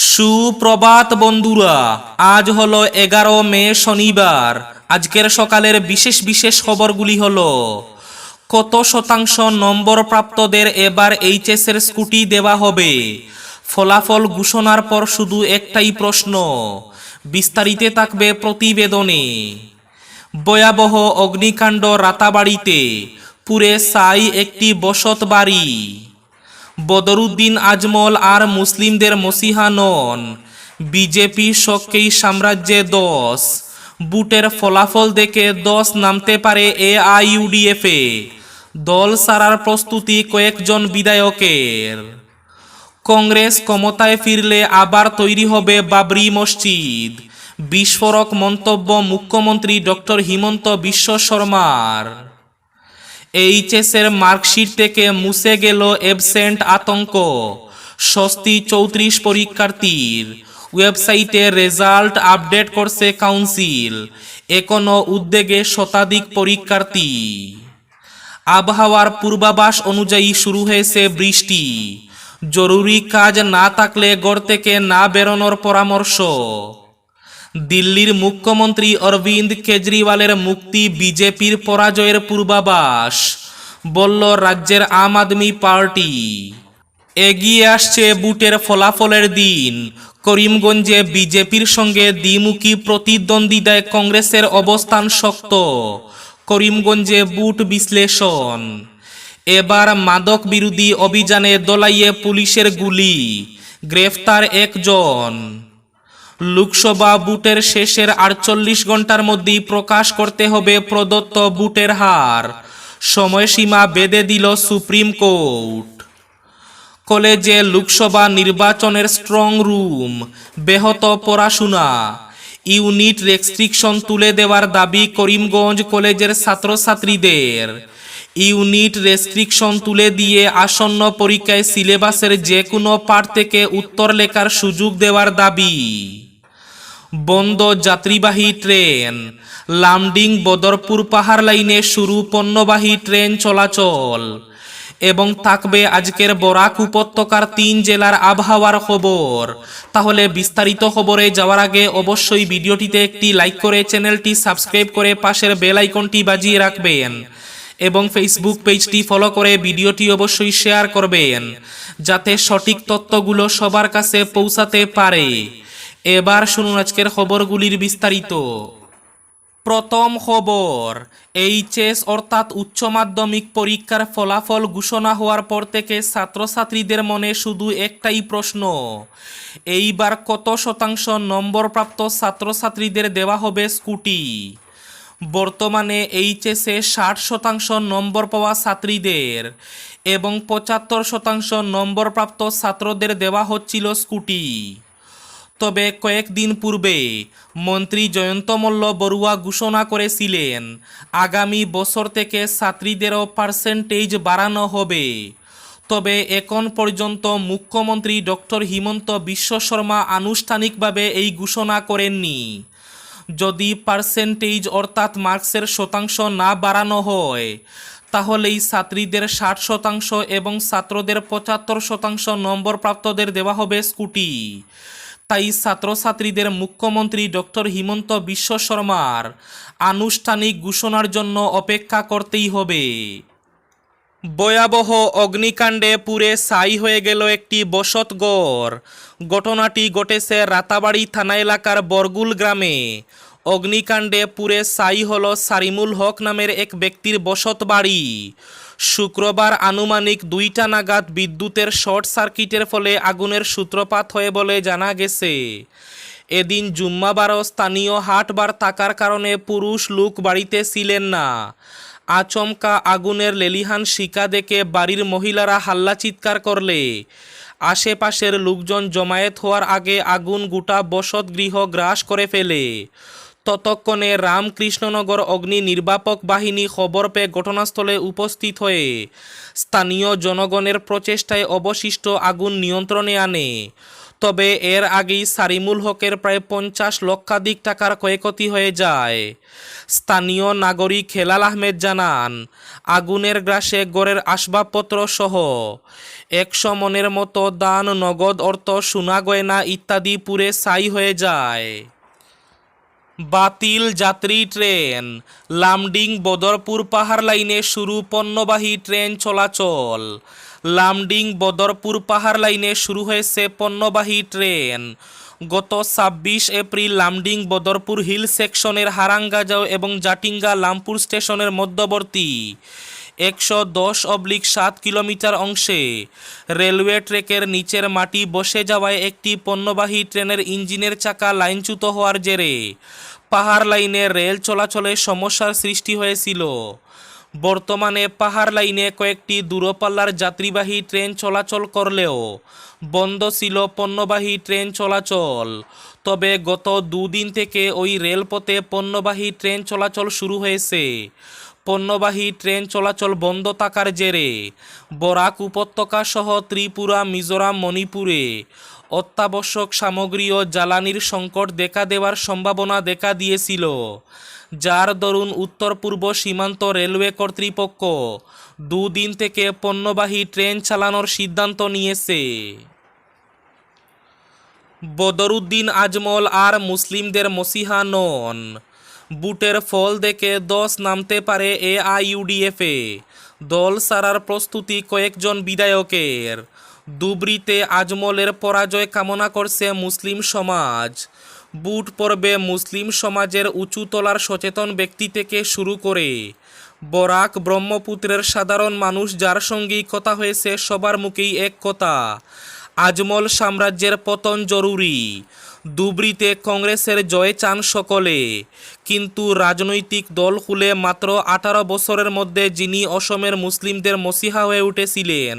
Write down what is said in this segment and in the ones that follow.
সুপ্রভাত বন্ধুরা, আজ হলো এগারো মে শনিবার। আজকের সকালের বিশেষ বিশেষ খবরগুলি হলো, কত শতাংশ নম্বর প্রাপ্তদের এবার এইচএস এর স্কুটি দেওয়া হবে? ফলাফল ঘোষণার পর শুধু একটাই প্রশ্ন, বিস্তারিতে থাকবে প্রতিবেদনে। ভয়াবহ অগ্নিকাণ্ড রাতাবাড়িতে, পুরে সাই একটি বসত বাড়ি। বদরুদ্দিন আজমল আর মুসলিমদের মসিহা নন। বিজেপি শক্কেই সাম্রাজ্যে দশ। বুটের ফলাফল দেখে দশ নামতে পারে এ আইইউডিএফে দল সারার প্রস্তুতি কয়েকজন বিধায়কের। কংগ্রেস ক্ষমতায় ফিরলে আবার তৈরি হবে বাবরি মসজিদ। বিস্ফোরক মন্তব্য মুখ্যমন্ত্রী ডক্টর হিমন্ত বিশ্ব শর্মার। এইচএসের মার্কশিট থেকে মুছে গেল অ্যাবসেন্ট আতঙ্ক। স্বস্তি চৌত্রিশ পরীক্ষার্থীর। ওয়েবসাইটে রেজাল্ট আপডেট করছে কাউন্সিল। এখনও উদ্বেগে শতাধিক পরীক্ষার্থী। আবহাওয়ার পূর্বাভাস অনুযায়ী শুরু হয়েছে বৃষ্টি। জরুরি কাজ না থাকলে গড় থেকে না বেরোনোর পরামর্শ। দিল্লির মুখ্যমন্ত্রী অরবিন্দ কেজরিওয়ালের মুক্তি বিজেপির পরাজয়ের পূর্বাভাস, বলল রাজ্যের আম আদমি পার্টি। এগিয়ে আসছে বুটের ফলাফলের দিন। করিমগঞ্জে বিজেপির সঙ্গে দ্বিমুখী প্রতিদ্বন্দ্বিতায় কংগ্রেসের অবস্থান শক্ত। করিমগঞ্জে বুট বিশ্লেষণ। এবার মাদক বিরোধী অভিযানে দোলাইয়ে পুলিশের গুলি। গ্রেফতার একজন। লোকসভা বুটের শেষের আটচল্লিশ ঘণ্টার মধ্যেই প্রকাশ করতে হবে প্রদত্ত বুটের হার। সময়সীমা বেঁধে দিল সুপ্রিম কোর্ট। কলেজে লোকসভা নির্বাচনের স্ট্রং রুম, ব্যাহত পড়াশোনা, ইউনিট রেস্ট্রিকশন তুলে দেওয়ার দাবি করিমগঞ্জ কলেজের ছাত্রছাত্রীদের। ইউনিট রেস্ট্রিকশন তুলে দিয়ে আসন্ন পরীক্ষায় সিলেবাসের যে কোনো পাঠ থেকে উত্তর লেখার সুযোগ দেওয়ার দাবি। বন্ধ যাত্রীবাহী ট্রেন। লামডিং বদরপুর পাহাড় লাইনে শুরু পণ্যবাহী ট্রেন চলাচল। এবং থাকবে আজকের বরাক উপত্যকার তিন জেলার আবহাওয়ার খবর। তাহলে বিস্তারিত খবরে যাওয়ার আগে অবশ্যই ভিডিওটিতে একটি লাইক করে চ্যানেলটি সাবস্ক্রাইব করে পাশের বেল আইকনটি বাজিয়ে রাখবেন। এবং ফেসবুক পেজটি ফলো করে ভিডিওটি অবশ্যই শেয়ার করবেন। যাতে সঠিক তথ্যগুলো সবার কাছে পৌঁছাতে পারে। এবার শুনুন আজকের খবরগুলির বিস্তারিত। প্রথম খবর, এইচএস অর্থাৎ উচ্চ মাধ্যমিক পরীক্ষার ফলাফল ঘোষণা হওয়ার পর থেকে ছাত্রছাত্রীদের মনে শুধু একটাই প্রশ্ন, এইবার কত শতাংশ নম্বরপ্রাপ্ত ছাত্রছাত্রীদের দেওয়া হবে স্কুটি? বর্তমানে এইচএসে ষাট শতাংশ নম্বর পাওয়া ছাত্রীদের এবং পঁচাত্তর শতাংশ নম্বরপ্রাপ্ত ছাত্রদের দেওয়া হচ্ছিল স্কুটি। তবে কয়েকদিন পূর্বে মন্ত্রী জয়ন্ত মল্ল বড়ুয়া ঘোষণা করেছিলেন, আগামী বছর থেকে ছাত্রীদেরও পার্সেন্টেজ বাড়ানো হবে। তবে এখন পর্যন্ত মুখ্যমন্ত্রী ডক্টর হিমন্ত বিশ্ব শর্মা আনুষ্ঠানিকভাবে এই ঘোষণা করেননি। যদি পার্সেন্টেজ অর্থাৎ মার্কসের শতাংশ না বাড়ানো হয়, তাহলেই ছাত্রীদের ষাট শতাংশ এবং ছাত্রদের পঁচাত্তর শতাংশ নম্বর প্রাপ্তদের দেওয়া হবে স্কুটি। তাই ছাত্রছাত্রীদের মুখ্যমন্ত্রী ডক্টর হিমন্ত বিশ্ব শর্মার আনুষ্ঠানিক ঘোষণার জন্য অপেক্ষা করতেই হবে। ভয়াবহ অগ্নিকাণ্ডে পুরে ছাই হয়ে গেল একটি বসতঘর ঘটনাটি ঘটেছে রাতাবাড়ি থানা এলাকার বরগুল গ্রামে। অগ্নিকাণ্ডে পুরে ছাই হল সারিমুল হক নামের এক ব্যক্তির বসত বাড়ি। শুক্রবার আনুমানিক দুইটা নাগাদ বিদ্যুতের শর্ট সার্কিটের ফলে আগুনের সূত্রপাত হয়ে বলে জানা গেছে। এদিন জুম্মাবারও স্থানীয় হাটবার থাকার কারণে পুরুষ লোক বাড়িতে ছিলেন না। আচমকা আগুনের লেলিহান শিকা দেখে বাড়ির মহিলারা হাল্লা চিৎকার করলে। আশেপাশের লোকজন জমায়েত হওয়ার আগে আগুন গোটা বসত গৃহ গ্রাস করে ফেলে। ততক্ষণে রামকৃষ্ণনগর অগ্নি নির্বাপক বাহিনী খবর পেয়ে ঘটনাস্থলে উপস্থিত হয়ে স্থানীয় জনগণের প্রচেষ্টায় অবশিষ্ট আগুন নিয়ন্ত্রণে আনে। তবে এর আগেই সারিমুল হকের প্রায় পঞ্চাশ লক্ষাধিক টাকার ক্ষয়ক্ষতি হয়ে যায়। স্থানীয় নাগরিক হেলাল আহমেদ জানান, আগুনের গ্রাসে গড়ের আসবাবপত্র সহ একশো মনের মতো দান, নগদ অর্থ, সোনা গয়না ইত্যাদি পুরে ছাই হয়ে যায়। বাতিল যাত্রী ট্রেন। লামডিং বদরপুর পাহাড় লাইনে শুরু পণ্যবাহী ট্রেন চলাচল। লামডিং বদরপুর পাহাড় লাইনে শুরু হয়েছে পণ্যবাহী ট্রেন। গত ছাব্বিশ এপ্রিল লামডিং বদরপুর হিল সেকশনের হারাঙ্গাজাও এবং জাটিঙ্গা লামপুর স্টেশনের মধ্যবর্তী। একশো দশ অবলিক সাত কিলোমিটার অংশে। রেলওয়ে ট্র্যাকের নিচের মাটি বসে যাওয়ায় একটি পণ্যবাহী ট্রেনের ইঞ্জিনের চাকা লাইনচ্যুত হওয়ার জেরে পাহাড় লাইনে রেল চলাচলে সমস্যার সৃষ্টি হয়েছিল। বর্তমানে পাহাড় লাইনে কয়েকটি দূরপাল্লার যাত্রীবাহী ট্রেন চলাচল করলেও বন্ধ ছিল পণ্যবাহী ট্রেন চলাচল। তবে গত দুদিন থেকে ওই রেলপথে পণ্যবাহী ট্রেন চলাচল শুরু হয়েছে। পণ্যবাহী ট্রেন চলাচল বন্ধ থাকার জেরে বরাক উপত্যকা সহ ত্রিপুরা, মিজোরাম, মণিপুরে অত্যাবশ্যক সামগ্রী ও জ্বালানির সংকট দেখা দেওয়ার সম্ভাবনা দেখা দিয়েছিল, যার দরুন উত্তর পূর্ব সীমান্ত রেলওয়ে কর্তৃপক্ষ দুদিন থেকে পণ্যবাহী ট্রেন চালানোর সিদ্ধান্ত নিয়েছে। বদরুদ্দিন আজমল আর মুসলিমদের মসিহা নন। বুটের ফল দেখে দশ নামতে পারে এ দল সারার প্রস্তুতি কয়েকজন বিধায়কের। দুবরিতে আজমলের পরাজয় কামনা করছে মুসলিম সমাজ। বুট পর্বে মুসলিম সমাজের উঁচুতলার সচেতন ব্যক্তি থেকে শুরু করে। বরাক ব্রহ্মপুত্রের সাধারণ মানুষ যার সঙ্গেই কথা হয়েছে সবার মুখেই এক কথা। আজমল সাম্রাজ্যের পতন জরুরি। দুবরিতে কংগ্রেসের জয় চান সকলে। কিন্তু রাজনৈতিক দল খুলে মাত্র আঠারো বছরের মধ্যে যিনি অসমের মুসলিমদের মসিহা হয়ে উঠেছিলেন।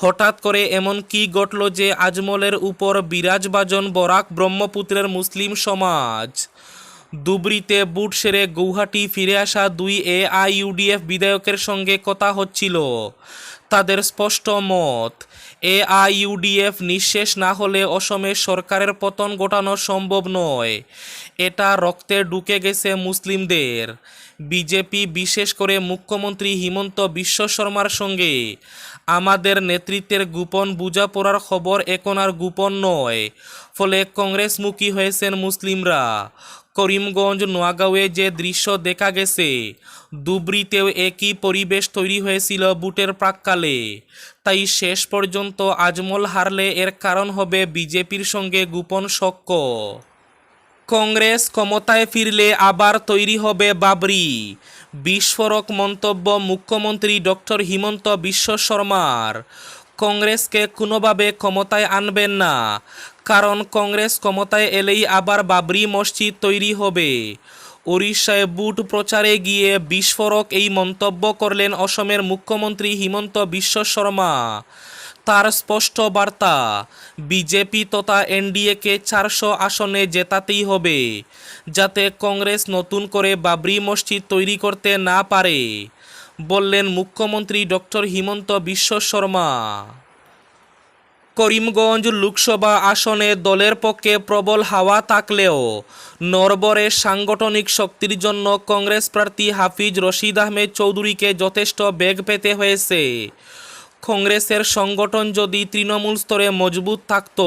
হঠাৎ করে এমন কি ঘটল যে আজমলের উপর বিরাজবাজন বরাক ব্রহ্মপুত্রের মুসলিম সমাজ? দুবরিতে বুট সেরে গৌহাটি ফিরে আসা দুই এ আইইউডিএফ বিধায়কের সঙ্গে কথা হচ্ছিল। তাদের স্পষ্ট মত এ আইইউডিএফ নিঃশেষ না হলে অসমে সরকারের পতন ঘটানো সম্ভব নয়। এটা রক্তে ঢুকে গেছে মুসলিমদের। বিজেপি বিশেষ করে মুখ্যমন্ত্রী হিমন্ত বিশ্ব শর্মার সঙ্গে। আমাদের নেতৃত্বের গোপন বোঝাপড়ার খবর এখন আর গোপন নয়। ফলে কংগ্রেসমুখী হয়েছেন মুসলিমরা। করিমগঞ্জ, নোয়াগাঁওয়ে যে দৃশ্য দেখা গেছে, দুবরিতেও একই পরিবেশ তৈরি হয়েছিল বুটের প্রাককালে। তাই শেষ পর্যন্ত আজমল হারলে এর কারণ হবে বিজেপির সঙ্গে গোপন শক্য কংগ্রেস ক্ষমতায় ফিরলে আবার তৈরি হবে বাবরি। বিস্ফোরক মন্তব্য মুখ্যমন্ত্রী ডক্টর হিমন্ত বিশ্ব শর্মার। কংগ্রেসকে কোনোভাবে ক্ষমতায় আনবেন না, কারণ কংগ্রেস ক্ষমতায় এলেই আবার বাবরি মসজিদ তৈরি হবে। উড়িষ্যায় বুট প্রচারে গিয়ে বিস্ফোরক এই মন্তব্য করলেন অসমের মুখ্যমন্ত্রী হিমন্ত বিশ্ব শর্মা। তার স্পষ্ট বার্তা, বিজেপি তথা এনডিএকে চারশো আসনে জেতাতেই হবে, যাতে কংগ্রেস নতুন করে বাবরি মসজিদ তৈরি করতে না পারে। বললেন মুখ্যমন্ত্রী ডক্টর হিমন্ত বিশ্ব শর্মা। করিমগঞ্জ লোকসভা আসনে দলের পক্ষে প্রবল হাওয়া থাকলেও নরবরে সাংগঠনিক শক্তির জন্য কংগ্রেস প্রার্থী হাফিজ রশিদ আহমেদ চৌধুরীকে যথেষ্ট বেগ পেতে হয়েছে। কংগ্রেসের সংগঠন যদি তৃণমূল স্তরে মজবুত থাকত,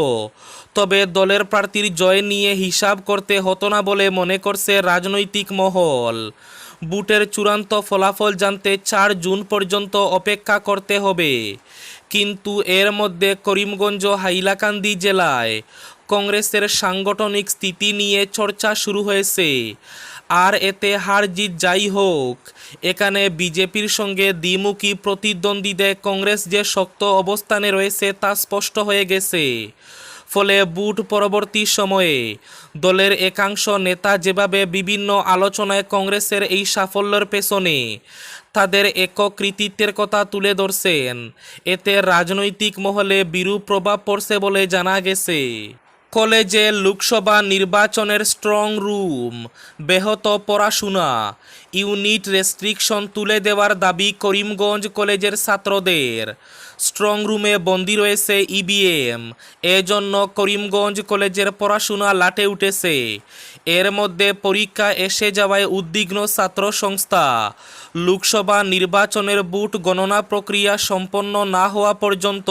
তবে দলের প্রার্থীর জয় নিয়ে হিসাব করতে হতো না বলে মনে করছে রাজনৈতিক মহল। বুটের চূড়ান্ত ফলাফল জানতে চার জুন পর্যন্ত অপেক্ষা করতে হবে। কিন্তু এর মধ্যে করিমগঞ্জ, হাইলাকান্দি জেলায় কংগ্রেসের সাংগঠনিক স্থিতি নিয়ে চর্চা শুরু হয়েছে। আর এতে হার জিত যাই হোক, এখানে বিজেপির সঙ্গে দ্বিমুখী প্রতিদ্বন্দ্বীদের কংগ্রেস যে শক্ত অবস্থানে রয়েছে তা স্পষ্ট হয়ে গেছে। ফলে বুট পরবর্তী সময়ে দলের একাংশ নেতা যেভাবে বিভিন্ন আলোচনায় কংগ্রেসের এই সাফল্যের পেছনে তাদের একক কৃতিত্বের কথা তুলে ধরছেন, এতে রাজনৈতিক মহলে বিরূপ প্রভাব পড়ছে বলে জানা গেছে। কলেজে লোকসভা নির্বাচনের স্ট্রং রুম ব্যাহত পড়াশোনা। ইউনিট রেস্ট্রিকশন তুলে দেওয়ার দাবি করিমগঞ্জ কলেজের ছাত্রদের। স্ট্রং রুমে বন্দি রয়েছে ইবিএম এজন্য করিমগঞ্জ কলেজের পড়াশোনা লাটে উঠেছে। এর মধ্যে পরীক্ষা এসে যাওয়ায় উদ্বিগ্ন ছাত্র সংস্থা। লোকসভা নির্বাচনের বুট গণনা প্রক্রিয়া সম্পন্ন না হওয়া পর্যন্ত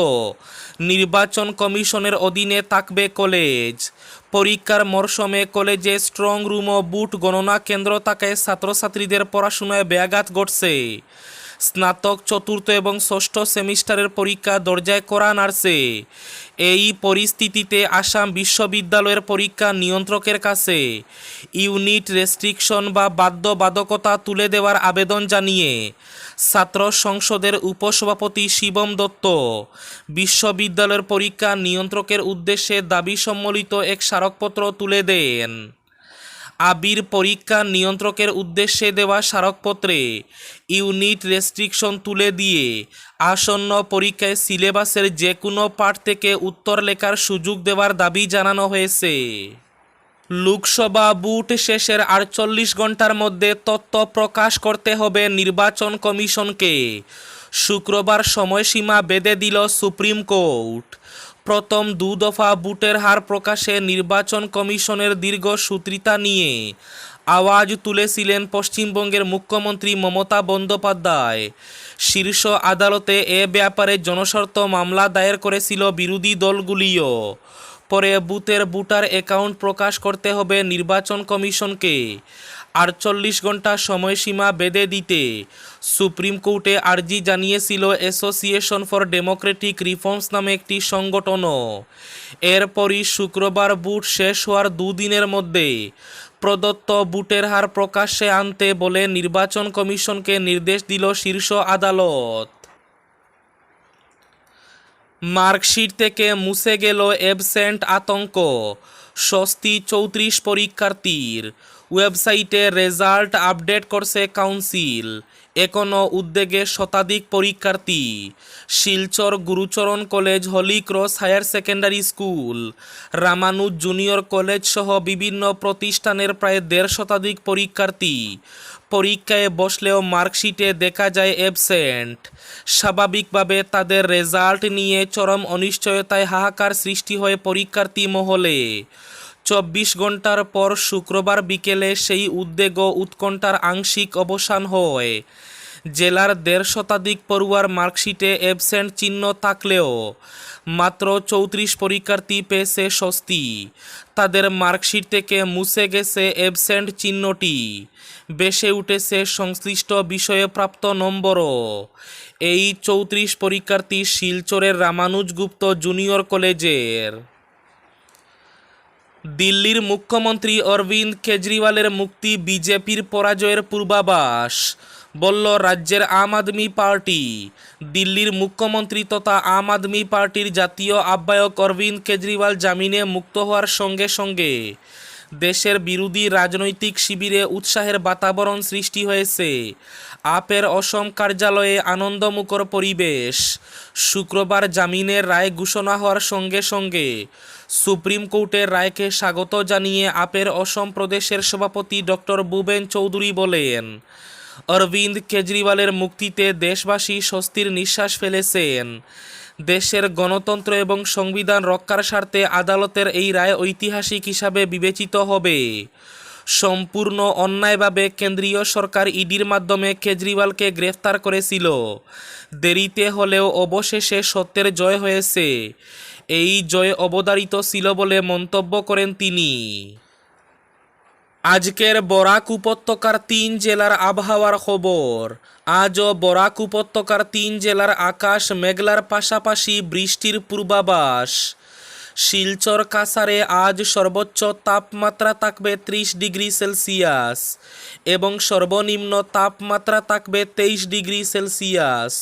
নির্বাচন কমিশনের অধীনে থাকবে কলেজ। পরীক্ষার মরশুমে কলেজে স্ট্রং রুম ও বুট গণনা কেন্দ্র থাকায় ছাত্রছাত্রীদের পড়াশোনায় ব্যাঘাত ঘটছে। স্নাতক, চতুর্থ এবং ষষ্ঠ সেমিস্টারের পরীক্ষা দরজায় করা নাড়ছে। এই পরিস্থিতিতে আসাম বিশ্ববিদ্যালয়ের পরীক্ষা নিয়ন্ত্রকের কাছে। ইউনিট রেস্ট্রিকশন বা বাধ্যবাধকতা তুলে দেওয়ার আবেদন জানিয়ে ছাত্র সংসদের উপসভাপতি শিবম দত্ত, বিশ্ববিদ্যালয়ের পরীক্ষা নিয়ন্ত্রকের উদ্দেশ্যে দাবি সম্বলিত এক স্মারকপত্র তুলে দেন। আবির পরীক্ষা নিয়ন্ত্রকের উদ্দেশ্যে দেওয়া স্মারকপত্রে ইউনিট রেস্ট্রিকশন তুলে দিয়ে আসন্ন পরীক্ষায় সিলেবাসের যে কোনো পাঠ থেকে উত্তর লেখার সুযোগ দেওয়ার দাবি জানানো হয়েছে। লোকসভা বুট শেষের আটচল্লিশ ঘণ্টার মধ্যে তথ্য প্রকাশ করতে হবে নির্বাচন কমিশনকে। শুক্রবার সময়সীমা বেঁধে দিল সুপ্রিম কোর্ট। প্রথম দু দফা বুটের হার প্রকাশে নির্বাচন কমিশনের দীর্ঘ সূত্রিতা নিয়ে আওয়াজ তুলেছিলেন পশ্চিমবঙ্গের মুখ্যমন্ত্রী মমতা বন্দ্যোপাধ্যায়। শীর্ষ আদালতে এ ব্যাপারে জনস্বার্থ মামলা দায়ের করেছিল বিরোধী দলগুলিও। পরে বুথের বুটার অ্যাকাউন্ট প্রকাশ করতে হবে নির্বাচন কমিশনকে। আটচল্লিশ ঘণ্টা সময়সীমা বেঁধে দিতে। সুপ্রিম কোর্টে আর্জি জানিয়েছিল অ্যাসোসিয়েশন ফর ডেমোক্রেটিক রিফর্মস নামে একটি সংগঠনও। এরপরই শুক্রবার বুট শেষ হওয়ার দুদিনের মধ্যে প্রদত্ত বুটের হার প্রকাশ্যে আনতে বলে নির্বাচন কমিশনকে নির্দেশ দিল শীর্ষ আদালত। মার্কশিট থেকে মুছে গেল অ্যাবসেন্ট আতঙ্ক, স্বস্তি চৌত্রিশ পরীক্ষার্থীর। ওয়েবসাইটে রেজাল্ট আপডেট করছে কাউন্সিল। এখনও উদ্যোগে শতাধিক পরীক্ষার্থী। Silchar Gurucharan college Holy Cross higher secondary school. Ramanuj junior college সহ বিভিন্ন প্রতিষ্ঠানের প্রায় দেড় শতাধিক পরীক্ষার্থী। পরীক্ষায় বসলেও মার্কশিটে দেখা যায় অ্যাবসেন্ট। স্বাভাবিকভাবে তাদের রেজাল্ট নিয়ে চরম অনিশ্চয়তায় হাহাকার সৃষ্টি হয় পরীক্ষার্থী মহলে। চব্বিশ ঘণ্টার পর শুক্রবার বিকেলে সেই উদ্বেগ ও উৎকণ্ঠার আংশিক অবসান হয়। জেলার দেড় শতাধিক পড়ুয়ার মার্কশিটে অ্যাবসেন্ট চিহ্ন থাকলেও মাত্র চৌত্রিশ পরীক্ষার্থী পেয়েছে স্বস্তি। তাদের মার্কশিট থেকে মুছে গেছে অ্যাবসেন্ট চিহ্নটি। বেসে উঠেছে সংশ্লিষ্ট বিষয়ে প্রাপ্ত নম্বরও। এই চৌত্রিশ পরীক্ষার্থী শিলচরের রামানুজ গুপ্ত জুনিয়র কলেজের দিল্লির মুখ্যমন্ত্রী অরবিন্দ কেজরিওয়ালের মুক্তি বিজেপির পরাজয়ের পূর্বাভাস, বলল রাজ্যের আম আদমি পার্টি। দিল্লির মুখ্যমন্ত্রী তথা আম আদমি পার্টির জাতীয় আহ্বায়ক অরবিন্দ কেজরিওয়াল জামিনে মুক্ত হওয়ার সঙ্গে সঙ্গে দেশের বিরোধী রাজনৈতিক শিবিরে উৎসাহের বাতাবরণ সৃষ্টি হয়েছে। আপের অসম কার্যালয়ে আনন্দমুখর পরিবেশ। শুক্রবার জামিনের রায় ঘোষণা হওয়ার সঙ্গে সঙ্গে সুপ্রিম কোর্টের রায়কে স্বাগত জানিয়ে আপের অসম প্রদেশের সভাপতি ডক্টর বুবেন চৌধুরী বলেন, অরবিন্দ কেজরিওয়ালের মুক্তিতে দেশবাসী স্বস্তির নিঃশ্বাস ফেলেছেন। দেশের গণতন্ত্র এবং সংবিধান রক্ষার স্বার্থে আদালতের এই রায় ঐতিহাসিক হিসাবে বিবেচিত হবে। সম্পূর্ণ অন্যায়ভাবে কেন্দ্রীয় সরকার ইডির মাধ্যমে কেজরিওয়ালকে গ্রেফতার করেছিল। দেরিতে হলেও অবশেষে সত্যের জয় হয়েছে। এই জয় অবধারিত ছিল বলে মন্তব্য করেন তিনি। আজকের বরাক উপত্যকার তিন জেলার আবহাওয়ার খবর। আজও বরাক উপত্যকার তিন জেলার আকাশ মেঘলার পাশাপাশি বৃষ্টির পূর্বাভাস। শিলচর কাসারে আজ সর্বোচ্চ তাপমাত্রা থাকবে ত্রিশ ডিগ্রি সেলসিয়াস এবং সর্বনিম্ন তাপমাত্রা থাকবে তেইশ ডিগ্রি সেলসিয়াস।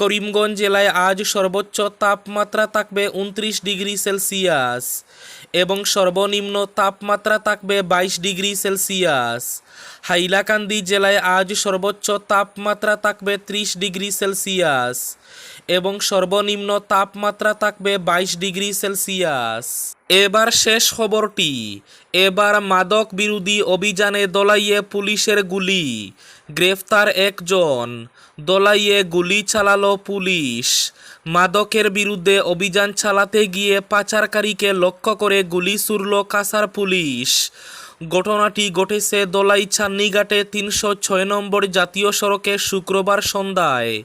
করিমগঞ্জ জেলায় আজ সর্বোচ্চ তাপমাত্রা থাকবে উনত্রিশ ডিগ্রি সেলসিয়াস এবং সর্বনিম্ন তাপমাত্রা থাকবে বাইশ ডিগ্রি সেলসিয়াস। হাইলাকান্দি জেলায় আজ সর্বোচ্চ তাপমাত্রা থাকবে ত্রিশ ডিগ্রি সেলসিয়াস এবং সর্বনিম্ন তাপমাত্রা থাকবে বাইশ ডিগ্রি সেলসিয়াস। এবার শেষ খবরটি। এবার মাদক বিরোধী অভিযানে দলাইয়ে পুলিশের গুলি। গ্রেফতার একজন। দোলাইয়ে গুলি চালালো পুলিশ। মাদকের বিরুদ্ধে অভিযান চালাতে গিয়ে পাচারকারীকে লক্ষ্য করে গুলি ছুড়ল কাসার পুলিশ। ঘটনাটি ঘটেছে দোলাই চান্নিঘাটে তিনশো ছয় নম্বর জাতীয় সড়কে শুক্রবার সন্ধ্যায়।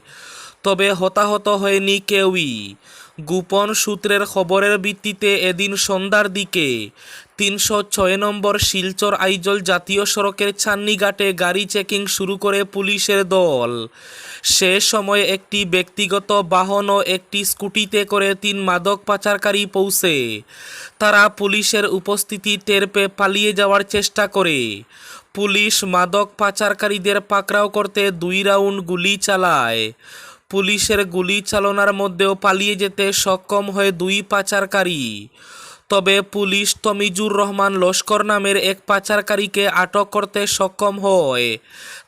তবে হতাহত হয়নি কেউই। গোপন সূত্রের খবরের ভিত্তিতে এদিন সন্ধ্যার দিকে তিনশো ছয় নম্বর শিলচর আইজল জাতীয় সড়কের চান্নিঘাটে গাড়ি চেকিং শুরু করে পুলিশের দল। সে সময় একটি ব্যক্তিগত বাহন ও একটি স্কুটিতে করে তিন মাদক পাচারকারী পৌঁছে। তারা পুলিশের উপস্থিতি টের পেয়ে পালিয়ে যাওয়ার চেষ্টা করে। পুলিশ মাদক পাচারকারীদের পাকড়াও করতে দুই রাউন্ড গুলি চালায়। পুলিশের গুলি চালনার মধ্যেও পালিয়ে যেতে সক্ষম হয় দুই পাচারকারী। তবে পুলিশ তমিজুর রহমান লস্কর নামের এক পাচারকারীকে আটক করতে সক্ষম হয়।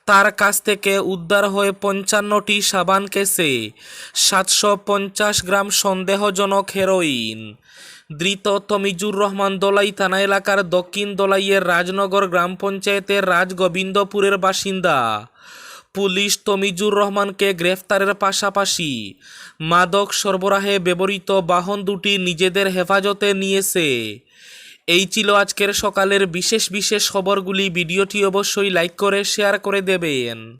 তার কাছ থেকে উদ্ধার হয়ে পঞ্চান্নটি সাবান কেসে সাতশো পঞ্চাশ গ্রাম সন্দেহজনক হেরোইন। ধৃত তমিজুর রহমান দলাই থানা এলাকার দক্ষিণ দলাইয়ের রাজনগর গ্রাম পঞ্চায়েতের রাজগোবিন্দপুরের বাসিন্দা। পুলিশ তমিজুর রহমানকে গ্রেফতারের পাশাপাশি মাদক সরবরাহে ব্যবহৃত বাহন দুটি নিজেদের হেফাজতে নিয়েছে। এই ছিল আজকের সকালের বিশেষ বিশেষ খবরগুলি। ভিডিওটি অবশ্যই লাইক করে, শেয়ার করে দেবেন।